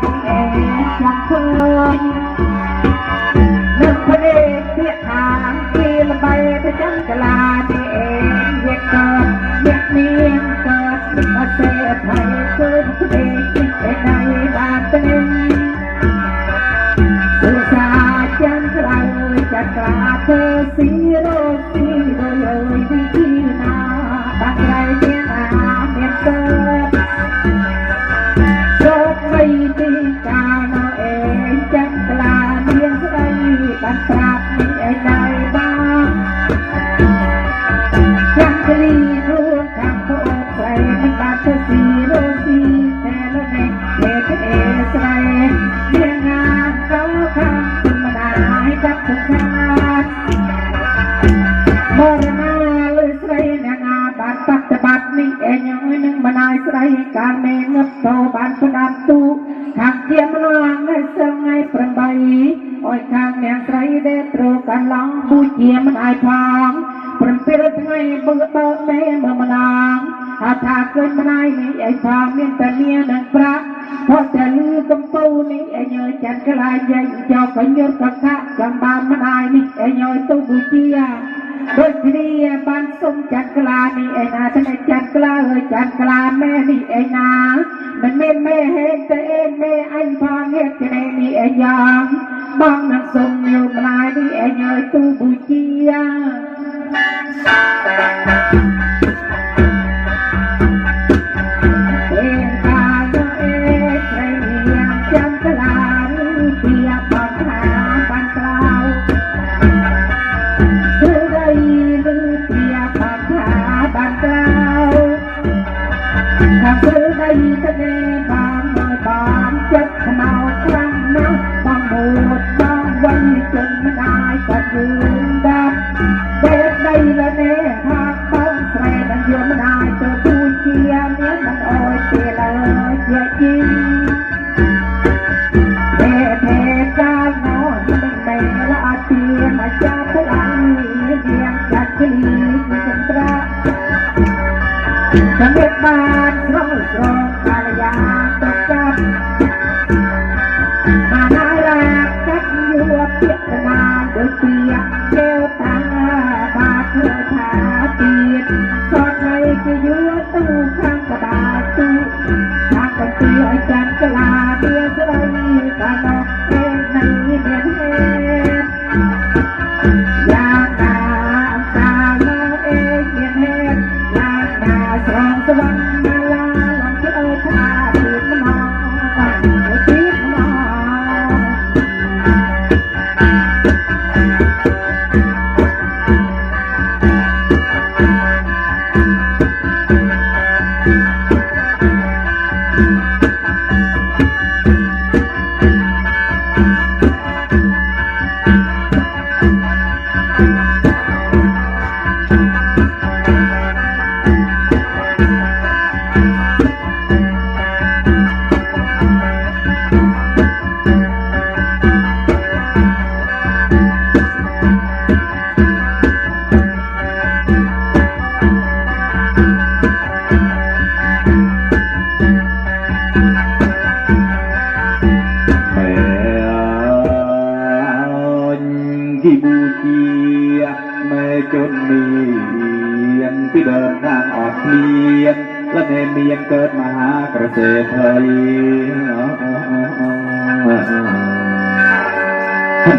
នេះឯងចង់ឃើ ញឹកតបានស្ដាប់ទូខាងជាមរងនៅសឹងថ្ងៃ8អុយខាងអ្នកស្រីដែលត្រូវកន្លងបូជាមិនអាយផង7ថ្ងៃបើបើទេមើលម្ដងអថាឃើញម្ដាយនេះអីផងមានតែនានឹងប្រាក់ព្រោះតែលឺកំពូនេះអញើចាត់ក្លាយយាយចោលកញ្ញុតកកកំបានម្ដាយនេះអញើទៅបូជា ដូចគ្នាបានសុំចាត់ក្លានេះឯណាតែចាត់ក្លាអើយចាត់ក្លាម៉ែនេះឯណាមិនមែនម៉ែហេតុតែឯងម៉ែអញផងហេតុតែនេះឯយ៉ាងបងនឹងសុំយកម្លាយនេះឯងឲ្យទូប៊ូជា សម្រាប់បានត្រង់ត្រង់កាល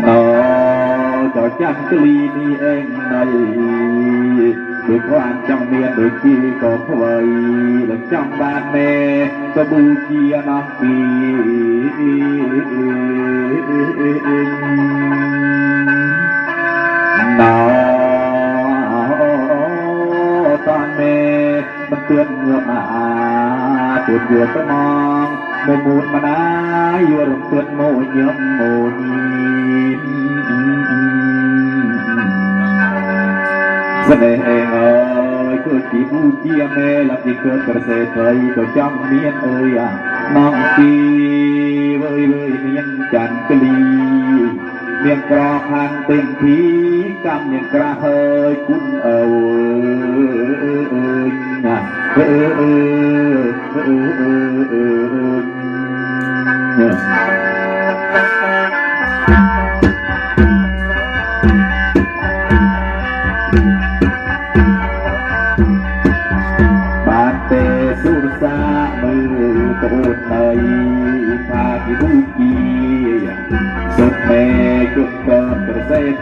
นอจอจังกลีนี่เองในด้วยความจังเมียนโดยที่ก็พลอยและจำบ้านแม่ก็บูเชียน้องปีนอตอนแม่มันเตือนเงือกมาเตือนเยื่อสมอง មកមួនម្ដាយយករំពើតមកញឹមមកសដេអេអើយគឺទីបូជាមេលពីគឺប្រសេតៃក៏ចង់មានអើយអានងទីវើយលើមានច័ន្ទក្លី មានក្រខាងពេញពីកម្មមានក្រាស់ហើយគុណអើយណាអើអើអើអើអើ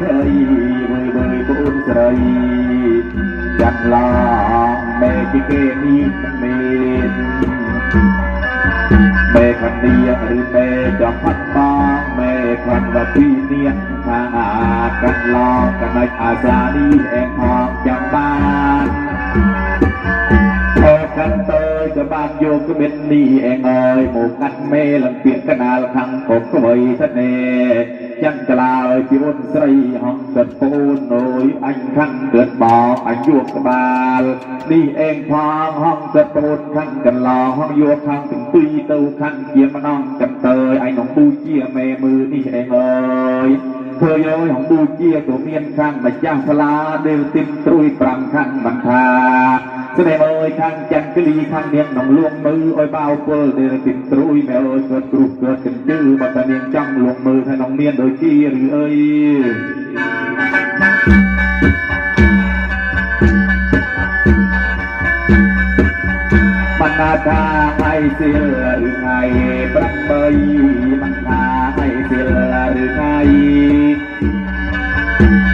រសេថៃវើយវើយកូនស្រីចាត់ឡងមេគីគេនេះមានមេខនីឬមេចំផាត់បងមេខនវទីនេះខាងអាកាត់ឡងកណិចអាសានេះអែងផងចាំបានអើកាន់ទៅក៏បានយកក្បិតនេះអងអើយមកកាត់មេលំពាកកណាលខាងកុកខ្វៃទៅណែ ចាំក្លាយពីអូនស្រីហងកាត់ពូនអើយអញខាងកើតបោអញយកក្បាលនេះអងផងហងកាត់ពូនខាងកន្លងហងយកខាងទាំងពីរទៅខាងជាម្ដងចាំទៅអញនឹងពូជាមេមើលនេះអងអើយធ្វើយកហងប៊ូជាក៏មានខាងម្ចាស់សាលាដែលទីមត្រួយ5ខាងបន្ថា ស្នេហ៍អើយខាងចន្ទគលីខាងនាងនំលួងមើលឲ្យបោពលដែលទីមត្រួយមែអើយគាត់គ្រុះគាត់កញ្ជឺបើតានាងចង់លួងមើលថានំមានដូចជាឬអើយបណ្ណាថាថ្ងៃសៀលឬថ្ងៃ8បណ្ណាថ្ងៃសៀលឬថ្ងៃ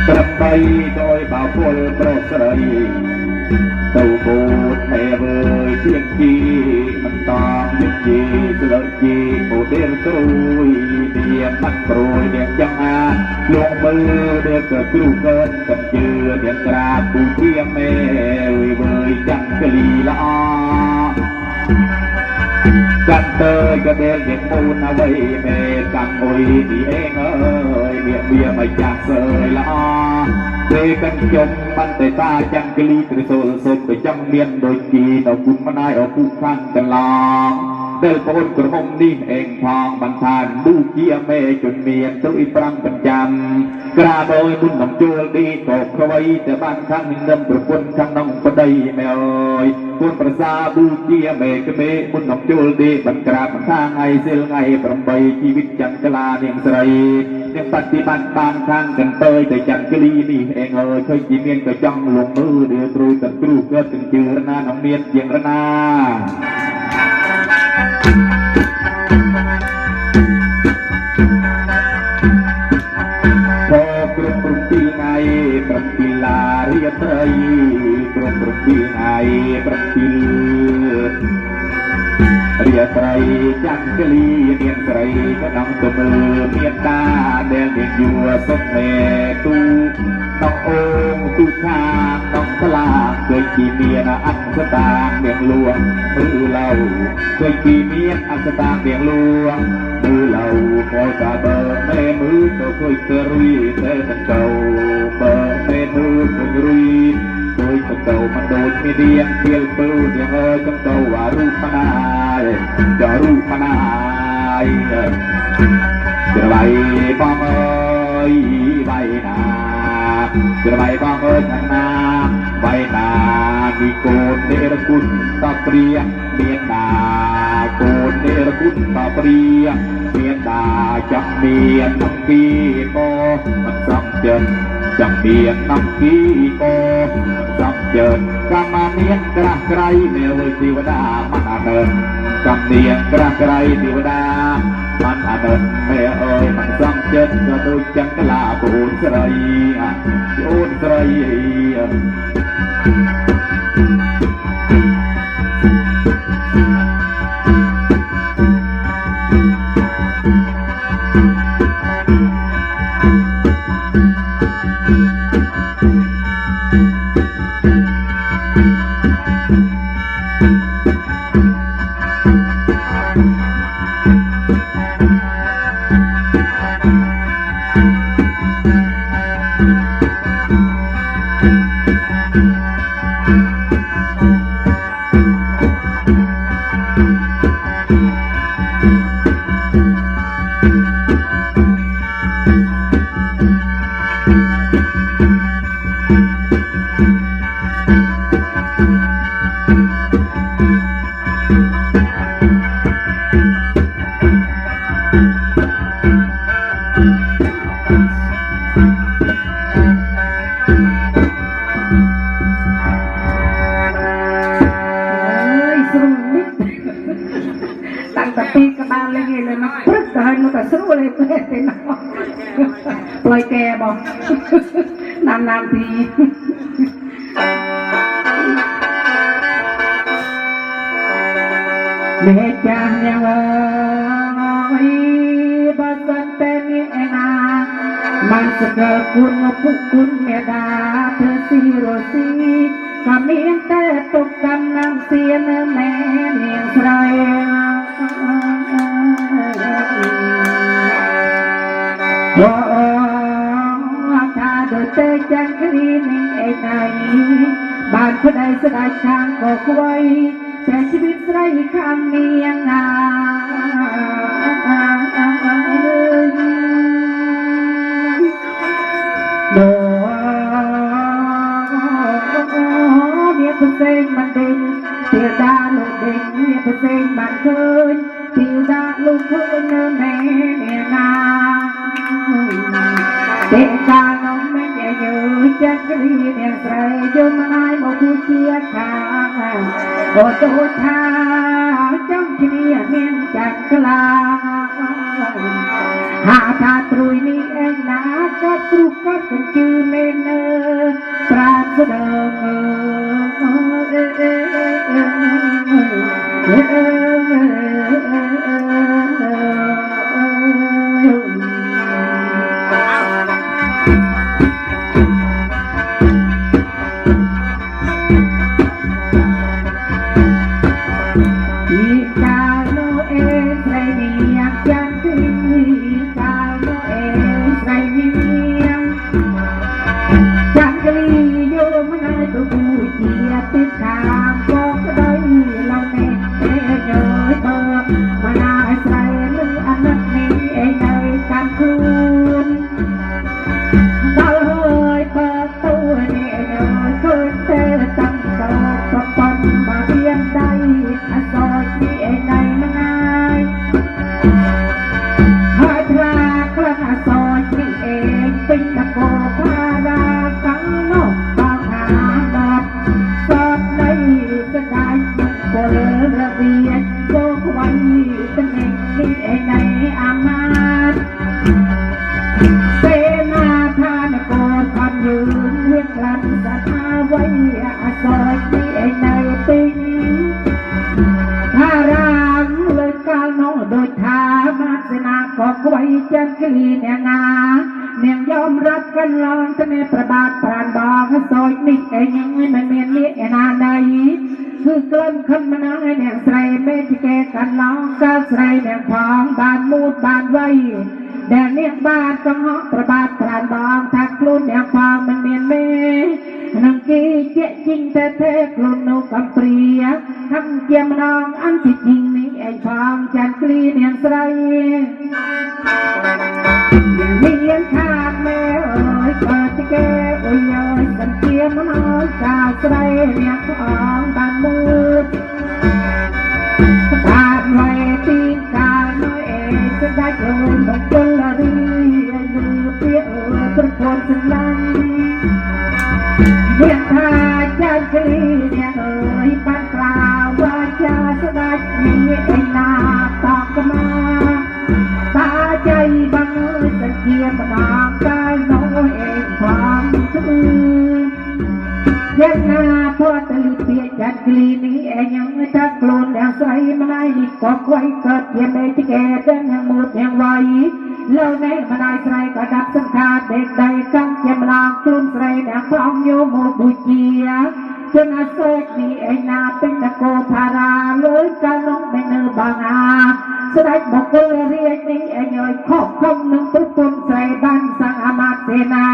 ប្របីដោយបោពលប្រុសស្រី ទៅបូតមេវើយទៀងជីមិនតងនឹងជីស្លឹកជីបូដែលត្រួយនាមមិនព្រួយនាងចាំអាលងមើលដែលក៏គ្រូកើតកំជឿនាងក្រាបពូជាមេវើយវើយចាំកលីល្អ កាន់ទៅក៏ដែលជាពូនអ្វីមេកាន់អុយនេះឯងអើយវាវាមិនចាស់សើយល្អពេលកាន់ខ្ញុំបានតែតាចាំងគលីទ្រិសូលសុំក៏ចង់មានដូចជីនៅគុណម្ដាយអពុខាងកន្លង ដែលបងក្រមុំនេះឯងផងបានថាឌូជាមេជនមានត្រួយ5ប្រចាំក្រាដោយមុនកំជួលឌីក៏ខ្វៃតែបានខាងនឹងប្រពន្ធខាងក្នុងប្តីមេអើយគុណប្រសាឌូជាមេក្មេមុនកំជួលឌីបានក្រាបខាងថ្ងៃសិលថ្ងៃ8ជីវិតចន្ទក្លានាងស្រីនាងបฏิបត្តិបានខាងកន្តើយតែចន្ទគលីនេះឯងអើយឃើញជីមានក៏ចង់លងមើលដែលត្រួយទាំងគ្រូកើតទាំងជឿរណានំមានជាងរណា រាត្រីចន្ទគលីនាងស្រីក៏ដំទៅមើលមានតាដែលមានយួរសុខមេទូដល់អូងទូខាដល់ស្លាឃើញពីមានអត្តសតានាងលួងឬឡៅឃើញពីមានអត្តសតានាងលួងឬឡៅក៏កាបើមេមើលទៅគួយទៅរុយទៅទាំងទៅបើមេមើលទៅរុយដូចទៅទៅមិនដូចមានរៀងពីលពើនាងអើយចង់ទៅអារូបណា យចារូបណាយច្របៃបងអើយបៃណាច្របៃបងអើយខាងណាបៃណាពីកូននេរគុណតព្រាមានតាកូននេរគុណតព្រាមានតាចាក់មានអំពីក៏មិនសំចិន ចាំមានអំពីក៏សំចិនកម្មមានក្រាស់ក្រៃនៅវិទេវតាមិនអនិនកម្មមានក្រាស់ក្រៃទេវតាមិនអនិនមេអើយមិនសំចិនក៏ដូចចង្កលាបូនស្រីអូនស្រី មេចាស់ញ៉ាំអើយបើសិនតែមានឯណាមិនសកលគុណពុគុណមេដាធ្វើស៊ីរស់ស៊ីក៏មានតែទុកកំណាំសៀនមែនាងស្រីអូថាដូចតែចាក់គ្រីនេះឯណៃបានប្តីស្ដាយខាងក៏ខ្វៃ แต่ชีวิตไรคำมียังไงโดเมียผู้เซงมันเด้งเตีดาลูกเด้งเมียาเซงมันเคยติวดาลูกเคยเนิ่นแม่เมียนาเด็กตา như chất ly đèn sợi cho mà ai một khu chia khá bộ tô tha trong chi miền chặt la ហាថាត្រួយនេះឯណាក៏ទ្រុះក៏កញ្ជឺមេនើប្นเรียกลันสถาไว้អសោចនេះឯងនៅពេញ ថារាមលើកាលនោះដូចថាមាសេនាក៏ខ្វៃចាន់គ្លីអ្នកណានាងយอมรับกันឡងទៅនៃប្របាទប្រានបងសោចនេះឯងមិនមាននេះឯណាណៃគឺក្លិនខិនម្នាងឯនាងស្រីមេតិកេកាន់ឡងកាលស្រីនាងផងបានមូតបានវៃ ដែលនាងបានកង្ហកប្របាទប្រានបងថាខ្លួននាងផងមិនមានមេនឹងគេជាជីងតែទេខ្លួននោះកំព្រាខំជាម្ដងអន់ជាជីងនេះឯងផងចាន់គ្លីនាងស្រីមានខាតមេអើយបើតិកេអុយអើយសន្ទាមហើយកាលស្រីអ្នកអង ก็ไว้เกิดเทียมในที่แก่เดินยังมืดยังไวแล้วในมาได้ใส่ก็ดับสังขารเด็กใดกังเทียมลางกลุ่นใส่แนวพร้อมโยโมบุเจียจนอาเซกนี่ไอนาเป็นตะโกธาราเลยกันน้องไม่เนอบางอาสดายบอกเลยเรียกนี่ไอ้ย่อยขอบคมนึงปุปนใส่บ้านสังอามาเสนา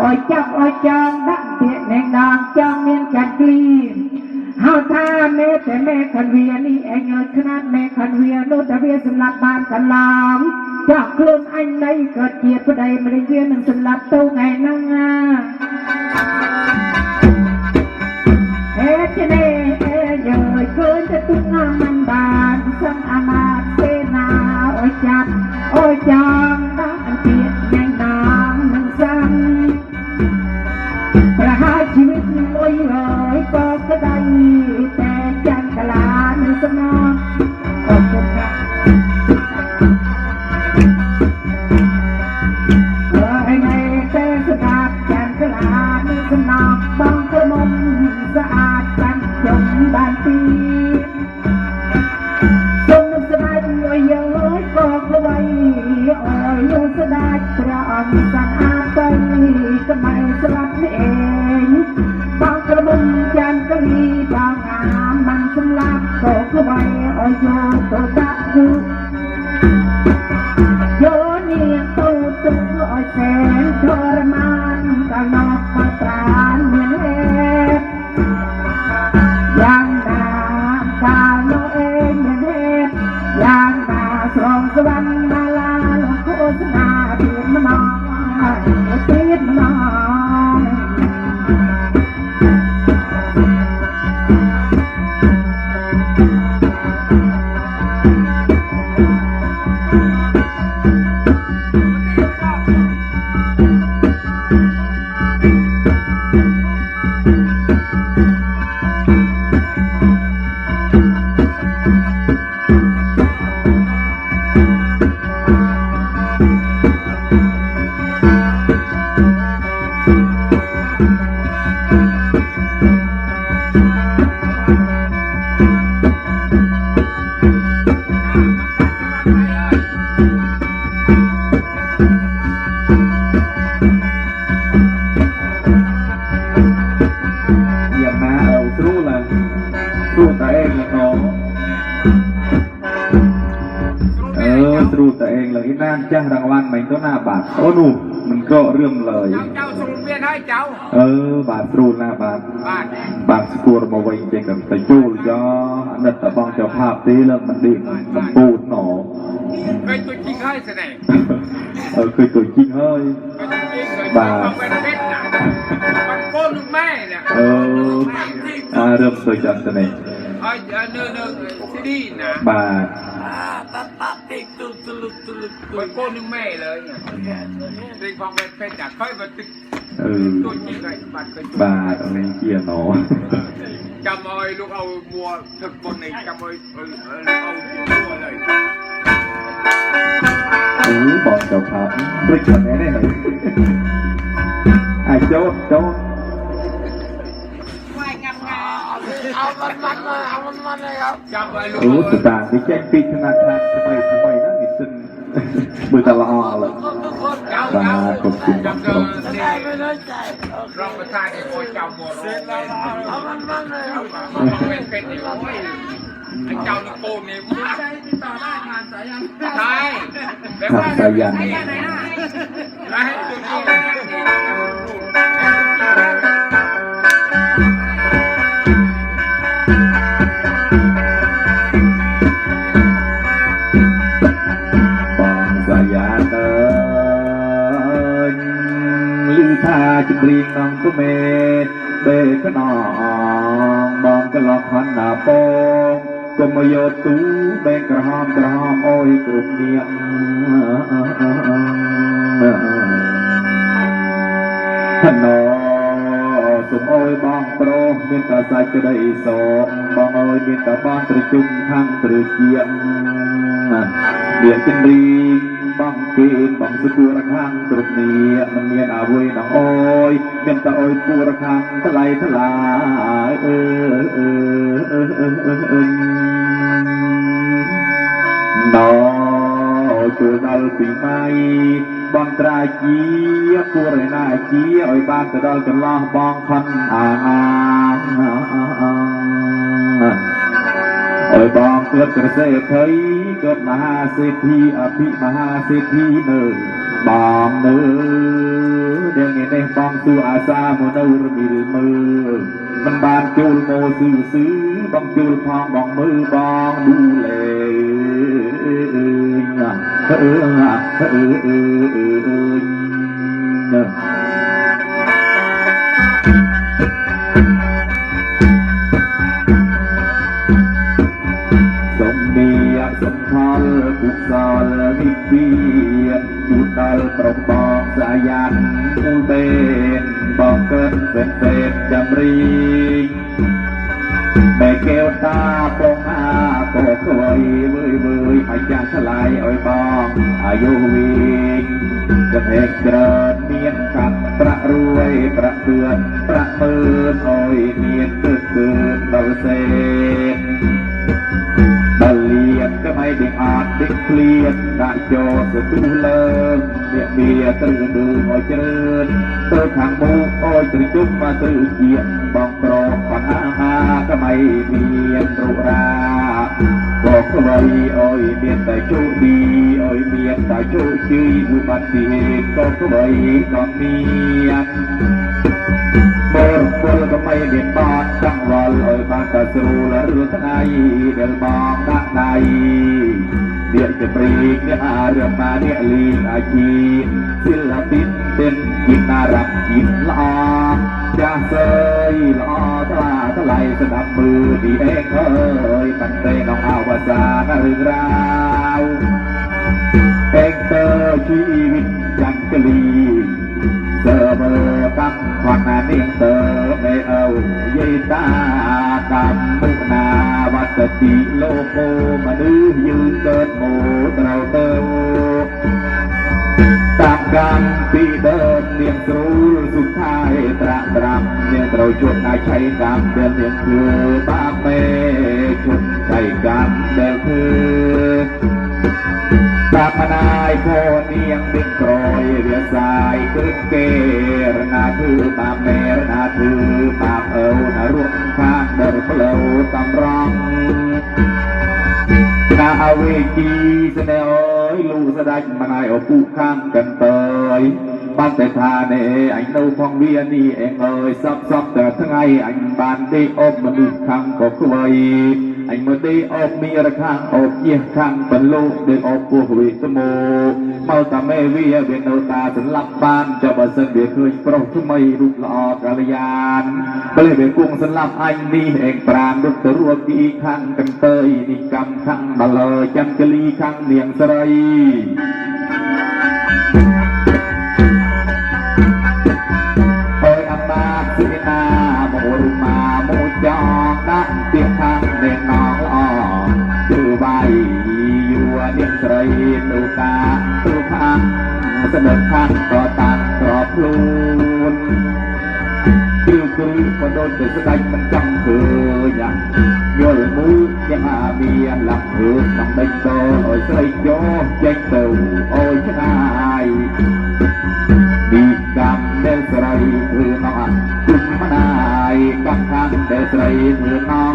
อ้อยจับอ้อยจองดังเตียแนงดองจองเมียนจัดกลีเฮาท่าแม่แต่แม่คันเจ้าดแม่คันเวียนตะเวียสำหรับบ้านกันล ហៅថាមេតែមេខនវានេះឯងឲ្យខ្នាតមេខនវានោះតែវាសម្លាប់បានកន្លងចាស់ខ្លួនអញនៃក៏ជាប្តីម្នាក់វានឹងសម្លាប់ទៅថ្ងៃហ្នឹងណាហេតុនេះអើយឃើញតែទុកណាមិនបានសឹងអាមាតទេណាអើយចាប់អើយចាំដល់អពីថ្ងៃណានឹងសឹងប្រហារជីវិតមួយរ อง เองเลยนั่นจ้ารางวัลมันก็หน้าบาทโอ้หนูมันก็เรื่องเลยเจ้าเจ้าสรุปเวียนให้เจ้า เออบาทสู้หน้าบาทบ้านบางสกุลมาไว้จริงกันแต่จูลยออันนั้นแต่บางเจ้าภาพตีแล้วมันดีมันปูดหนอเคยตัวจริงให้เสน่ห์เออเคยตัวจริงเฮ้ยเคยตัวจริงเคยตัวเอาเป็นเพชรน่ะมันโกนลูกแม่เนี่ยเอออ่าเริ่มเคยจัดเสน่ห์ ไอ้เนื้อเนื้อซีดีนะบาทมันโกนลูกแม่เลยเนี่ยเพลงของเป็นเพชรน่ะเคยมาติดเออตัวจริงเลยบัตรเคยบาทอะไรเกียร์หนอจำเอาไอ้ลูกเอาบัวถึกบนในจำเอาเออเออเอาบัวเลยโอ้บอกเจ้าภาพบริการแน่แน่เลยไอ้โจ๊ดโจ๊ ดจำไอ้ลูกโอ้สตางค์ที่แจ้งปิดธนาคารทำไมทำไมนั่นนี่ซึ่งมือตะละอเลยเจ้าบาเจ้าขอบคุณครัจำเกิบนสิรองประธานไอ้โคเจ้าบัวร้องเอามันมันเลยเป็นเป็นไอ้โอ้ยไอ้เจ้าลูกโป่งนี่ใช่ติดต่อได้ผ่านสายันใช่แบบทำสายันแล้วให้ตัวจริง ព្រីក្នុងទុមេបេកណងបងកលោះខណ្ណាពងកុំយោទូបេក្រហមក្រហមអើយគ្រប់នាងខណ្ណសុំអើយបងប្រុសមានតែសាច់ក្តីសោកបងអើយមានតែបានប្រជុំខាងព្រះជាងមានគិនរី បងគៀនបងសុគរខាងគ្រប់នេះមិនមានអវ័យដងអូយមានតែអុយពួរខាងថ្លៃថ្លាអឺអឺអឺអឺអឺអឺណោជួយដល់ពីម៉ៃបងត្រាជាពួរណាជាអុយបានទៅដល់ចន្លោះបងខុនអាអើបងគិតរសេអភ័យ เกิดมหาเศรษฐีอภิมหาเศรษฐีเนื้อบางเนื้อเดี๋ยเนี้ยนบองตัวอาซาโมเนอร์มีมือมันบานจูลโมซื้อซื้อบังจูลพองบองมือบังดูแลเออเออเออเออเออ ប្របងសាយានគូបេនបងកើនពេនពេនចាំរីងតែកែវតាបងអាក៏ខ្វៃវើយវើយឲ្យចាស់ឆ្លាយឲ្យបងអាយុវិញចំហេកច្រើនមានកាត់ប្រាក់រួយប្រាក់ឿនប្រាក់ម៉ឺនអើយមានទឹកគឺដល់សេនដល់លៀ នក៏មិនដឹងអត់ដឹកឃ្លៀនដាក់ចូលទៅទូលើវាវាត្រូវឌឺឲ្យជ្រឿនទៅខាងមុខអើយទៅជុំមកទៅជាបងក្របងអាហាក៏មិនមានរុរាក៏ខ្វៃអើយមានតែជោគดีអើយមានតែជោគជ័យឧបត្តិហេតុក៏ខ្វៃក៏មានបរពលក៏មិនមានប กังวลเอ่ยมาตะสูและหรือทนายเดินมองด้านในเดี่ยจะปรีกเนี่ยอาเรื่องมาเนี่ยลีงอาชีศิลปินเป็นกินนารักกินละอจะเซยละอตลาตะไลสนับมือดีเองเอ้ยปันเตน้องเอาภาจาหรือราวเองเตอชีวิตจังกะลี វណ្ណនិសើមេអោយេតាកម្មមុណាវត្តតិលោកោមនុស្សយឺនកើតមកត្រូវទៅតាមកម្មពីដើមនាងគ្រូសុខាយត្រាក់ត្រាប់នាងត្រូវជួបដៃឆៃតាមដែលនាងគឺបាបេជួបឆៃកម្មដែលគឺតាបណាយខោនាងពេញក្រយវាសា យគ្រឹកគេរណាគឺបាបមេរណាគឺបាបអើណារួចខាងដល់ផ្លូវតំរងណាអវេជីស្នេហ៍អើយលូស្ដាច់មិនឲ្យឪពុកខាងកាន់តើយបានតែថានេះអញនៅផងវានេះអេងអើយសពសពតែថ្ងៃអញបានទេអបមនុស្សខាងក៏ខ្វៃ អញមើលទេអបមានខាងអបជាខាងបន្លោកដូចអបពោះវិសមោមកតាមេវាវានៅតាសម្លាប់បានចាំបើសិនវាឃើញប្រុសថ្មីរូបល្អកល្យានបើវាគង់សម្លាប់អញនេះអេងប្រានរត់ទៅរួចទីខាងកន្តើយនេះកម្មខាងដល់លើចន្ទលីខាងនាងស្រីអើ សំខាន់ក៏តាំងក្របខ្លួនគ្រឿគ្រឿក៏ដូចទៅស្ដេចមិនចង់ឃើញយល់មូលទាំងអាមានលំហឺសំដេចតឲ្យស្រីយកចេញទៅអើយឆ្ងាយពីកម្មដែលស្រីធ្វើនោះអាទុកមិនដាយកម្មខាងដែលស្រីធ្វើនោះ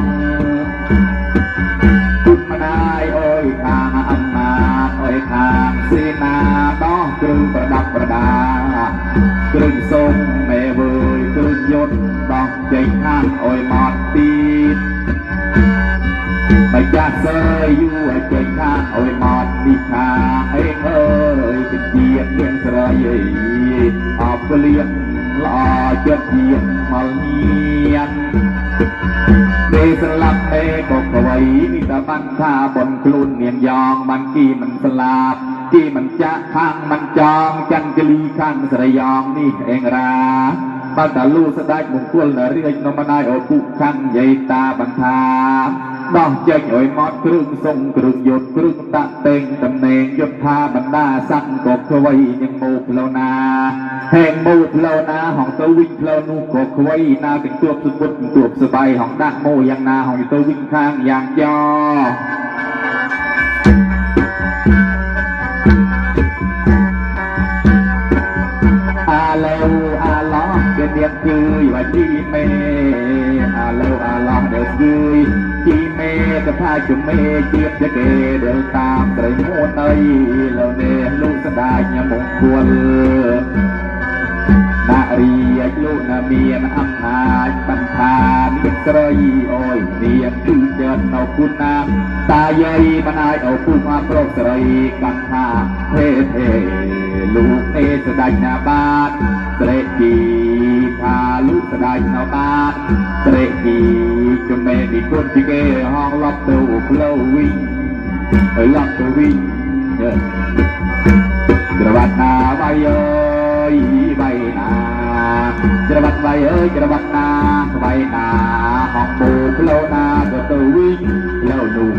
ទុកមិនដាយអើយខាងអំណាចអើយខាងសេនាដោះគ្រឿ ôi mọt bịt Mày cha sơi yu ai chơi cha ôi mọt bịt cha Ê ngơ ơi cái chiếc điện sợi ấy Học cơ liệt lọ chất chiếc màu nhiên เดสลับเอกกไว้นิตาบันข้าบนคลุนเนียงยองบันกี้มันสลาบที่มันจะข้างมันจองจันจลีข้างสระยองนี่เองรา បើតាលូស្ដាច់មង្គលនរាជនំណាយអពុខាងយាយតាបន្ថាដោះចេញឲ្យមកគ្រឿងសុងគ្រឿងយុទ្ធគ្រឿងតាក់តេងតំណែងយុទ្ធាបណ្ដាស័ក្តិក៏ក្វៃនឹងមកផ្លូវណាហែងមកផ្លូវណាហងទៅវិញផ្លូវនោះក៏ក្វៃណាទាំងទួបសុពុតទួបសបាយហងដាក់មកយ៉ាងណាហងទៅវិញខាងយ៉ាងចោ ស្គឺយវ៉ៃជីមេអាឡូអាឡោះដែលស្គឺយជីមេសផាជមេជាបគេដែលតាមត្រីមួនអីលោកនេះលោកស្ដាយញ៉ាំមង្គលដាក់រីអាចលោកណាមានអំណាចបន្តានទឹកស្រីអើយមានគឺចិត្តនៅគុណណាតាយាយមិនអាចអោពុះអាប្រុសស្រីបន្តាទេទេលោកទេស្ដាច់ណាបាទត្រេកទី ថាលុស្ដាយនៅបានត្រេកពីចំណេះពីគុណពីគេហងឡប់ទៅផ្លូវវិញហើយឡប់ទៅវិញច្រវ៉ាត់ណាបាយអើយបាយណាច្រវ៉ាត់បាយអើយច្រវ៉ាត់ណាស្បៃណាហងមូផ្លូវណាទៅទៅវិញផ្លូវនោះ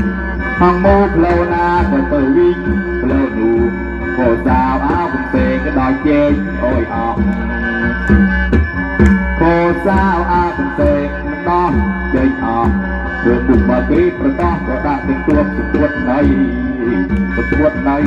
ហងមូផ្លូវណាទៅទៅវិញផ្លូវនោះខោសាវអោកំសេក៏ដល់ជេងអើយអោ ក៏សៅអោកំពេងមិនដោះជែងអស់ព្រោះពុកមកគ្រីប្រដោះក៏ដាក់ទៅទួតទៅទួតណៃទៅទួតណៃ